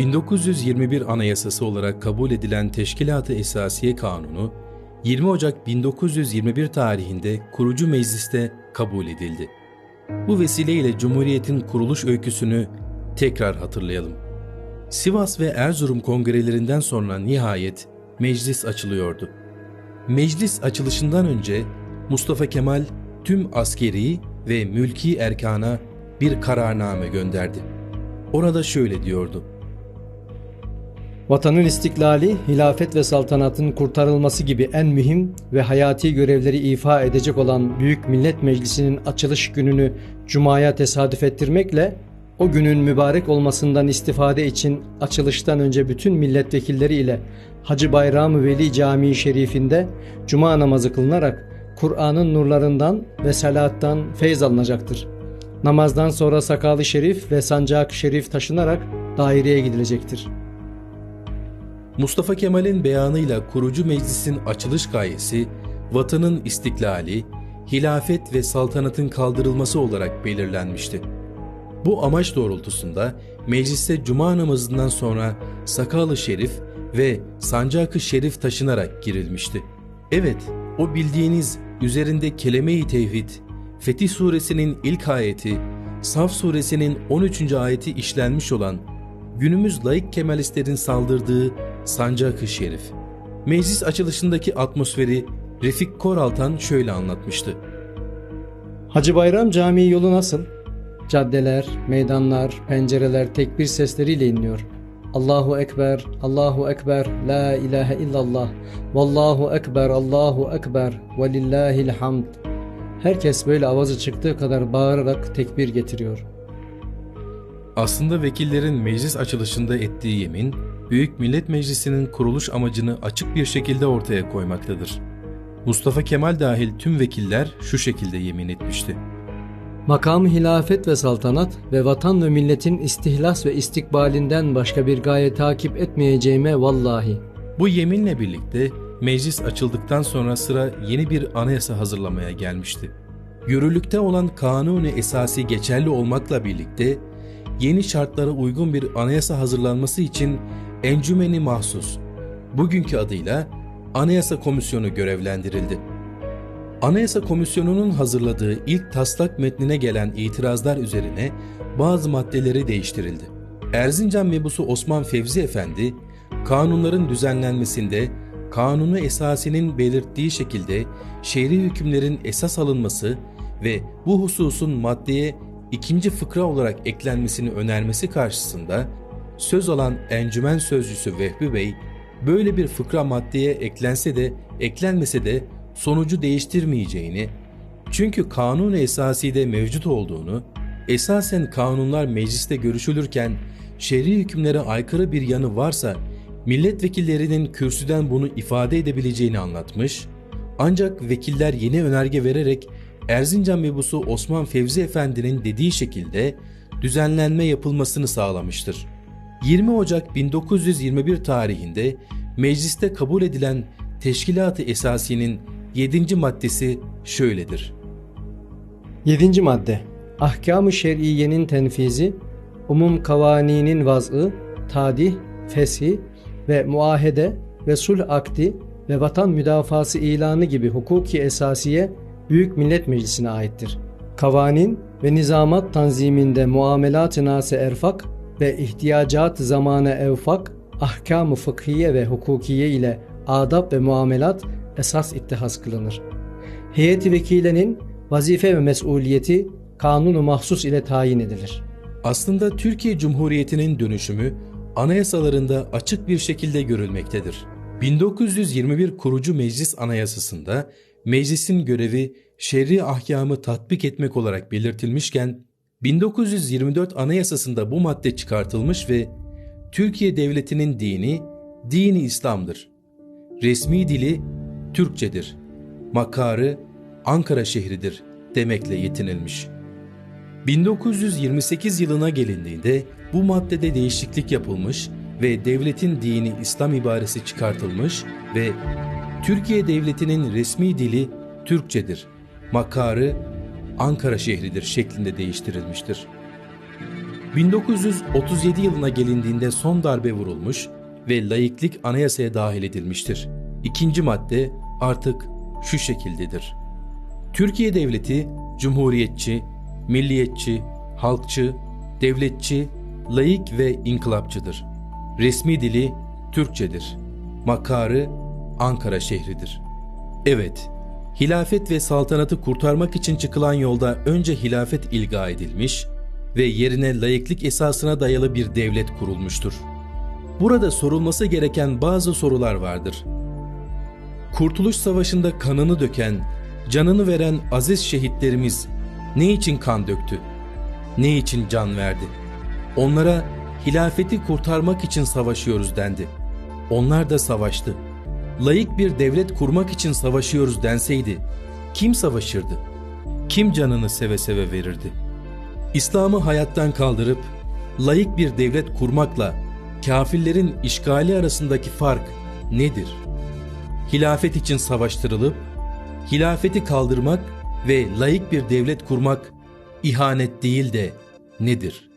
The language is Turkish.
1921 Anayasası olarak kabul edilen Teşkilat-ı Esasiye Kanunu, 20 Ocak 1921 tarihinde kurucu mecliste kabul edildi. Bu vesileyle Cumhuriyet'in kuruluş öyküsünü tekrar hatırlayalım. Sivas ve Erzurum kongrelerinden sonra nihayet meclis açılıyordu. Meclis açılışından önce Mustafa Kemal tüm askeri ve mülki erkana bir kararname gönderdi. Orada şöyle diyordu. Vatanın istiklali, hilafet ve saltanatın kurtarılması gibi en mühim ve hayati görevleri ifa edecek olan Büyük Millet Meclisi'nin açılış gününü Cuma'ya tesadüf ettirmekle o günün mübarek olmasından istifade için açılıştan önce bütün milletvekilleri ile Hacı Bayram Veli Camii Şerifinde Cuma namazı kılınarak Kur'an'ın nurlarından ve salattan feyz alınacaktır. Namazdan sonra sakalı şerif ve sancak şerif taşınarak daireye gidilecektir. Mustafa Kemal'in beyanıyla kurucu meclisin açılış gayesi vatanın istiklali, hilafet ve saltanatın kaldırılması olarak belirlenmişti. Bu amaç doğrultusunda mecliste cuma namazından sonra sakalı şerif ve sancakı şerif taşınarak girilmişti. Evet, o bildiğiniz üzerinde kelime-i tevhid, Fetih suresinin ilk ayeti, Saf suresinin 13. ayeti işlenmiş olan günümüz laik kemalistlerin saldırdığı sancakı şerif. Meclis açılışındaki atmosferi Refik Koraltan şöyle anlatmıştı. Hacı Bayram Camii yolu nasıl? Caddeler, meydanlar, pencereler tekbir sesleriyle inliyor. Allahu Ekber, Allahu Ekber, La ilahe illallah, Vallahu Ekber, Allahu Ekber, ve lillahil hamd. Herkes böyle avazı çıktığı kadar bağırarak tekbir getiriyor. Aslında vekillerin meclis açılışında ettiği yemin, Büyük Millet Meclisi'nin kuruluş amacını açık bir şekilde ortaya koymaktadır. Mustafa Kemal dahil tüm vekiller şu şekilde yemin etmişti. Makamı hilafet ve saltanat ve vatan ve milletin istihlas ve istikbalinden başka bir gaye takip etmeyeceğime vallahi. Bu yeminle birlikte meclis açıldıktan sonra sıra yeni bir anayasa hazırlamaya gelmişti. Yürürlükte olan kanuni esası geçerli olmakla birlikte yeni şartlara uygun bir anayasa hazırlanması için Encümeni Mahsus, bugünkü adıyla Anayasa Komisyonu görevlendirildi. Anayasa Komisyonu'nun hazırladığı ilk taslak metnine gelen itirazlar üzerine bazı maddeleri değiştirildi. Erzincan mebusu Osman Fevzi Efendi, kanunların düzenlenmesinde kanunu esasinin belirttiği şekilde şehri hükümlerin esas alınması ve bu hususun maddeye ikinci fıkra olarak eklenmesini önermesi karşısında söz alan encümen sözcüsü Vehbi Bey, böyle bir fıkra maddeye eklense de eklenmese de sonucu değiştirmeyeceğini, çünkü kanun esası de mevcut olduğunu, esasen kanunlar mecliste görüşülürken şer'i hükümlere aykırı bir yanı varsa milletvekillerinin kürsüden bunu ifade edebileceğini anlatmış, ancak vekiller yeni önerge vererek Erzincan mebusu Osman Fevzi Efendi'nin dediği şekilde düzenlenme yapılmasını sağlamıştır. 20 Ocak 1921 tarihinde mecliste kabul edilen Teşkilat-ı Esasi'nin 7. maddesi şöyledir. 7. madde Ahkam-ı şer'iyenin tenfizi, umum kavaninin vaz'ı, tadih, feshi ve muahede ve sulh akdi ve vatan müdafası ilanı gibi hukuki esasiye Büyük Millet Meclisi'ne aittir. Kavanin ve nizamat tanziminde muamelat-ı erfak ve ihtiyacat zamana evfak, ahkam-ı fıkhiye ve hukukiye ile adab ve muamelat esas ittihas kılınır. Heyeti vekilenin vazife ve mesuliyeti kanunu mahsus ile tayin edilir. Aslında Türkiye Cumhuriyeti'nin dönüşümü anayasalarında açık bir şekilde görülmektedir. 1921 kurucu meclis anayasasında meclisin görevi şer'i ahkamı tatbik etmek olarak belirtilmişken 1924 Anayasası'nda bu madde çıkartılmış ve Türkiye Devleti'nin dini, dini İslam'dır. Resmi dili Türkçedir. Makarı Ankara şehridir demekle yetinilmiş. 1928 yılına gelindiğinde bu maddede değişiklik yapılmış ve devletin dini İslam ibaresi çıkartılmış ve Türkiye Devleti'nin resmi dili Türkçedir. Makarı Ankara şehridir şeklinde değiştirilmiştir. 1937 yılına gelindiğinde son darbe vurulmuş ve laiklik anayasaya dahil edilmiştir. İkinci madde artık şu şekildedir. Türkiye Devleti cumhuriyetçi, milliyetçi, halkçı, devletçi, laik ve inkılapçıdır. Resmi dili Türkçedir. Makarı Ankara şehridir. Evet, hilafet ve saltanatı kurtarmak için çıkılan yolda önce hilafet ilga edilmiş ve yerine laiklik esasına dayalı bir devlet kurulmuştur. Burada sorulması gereken bazı sorular vardır. Kurtuluş Savaşı'nda kanını döken, canını veren aziz şehitlerimiz ne için kan döktü? Ne için can verdi? Onlara hilafeti kurtarmak için savaşıyoruz dendi. Onlar da savaştı. Layık bir devlet kurmak için savaşıyoruz denseydi kim savaşırdı? Kim canını seve seve verirdi? İslam'ı hayattan kaldırıp layık bir devlet kurmakla kafirlerin işgali arasındaki fark nedir? Hilafet için savaştırılıp hilafeti kaldırmak ve layık bir devlet kurmak ihanet değil de nedir?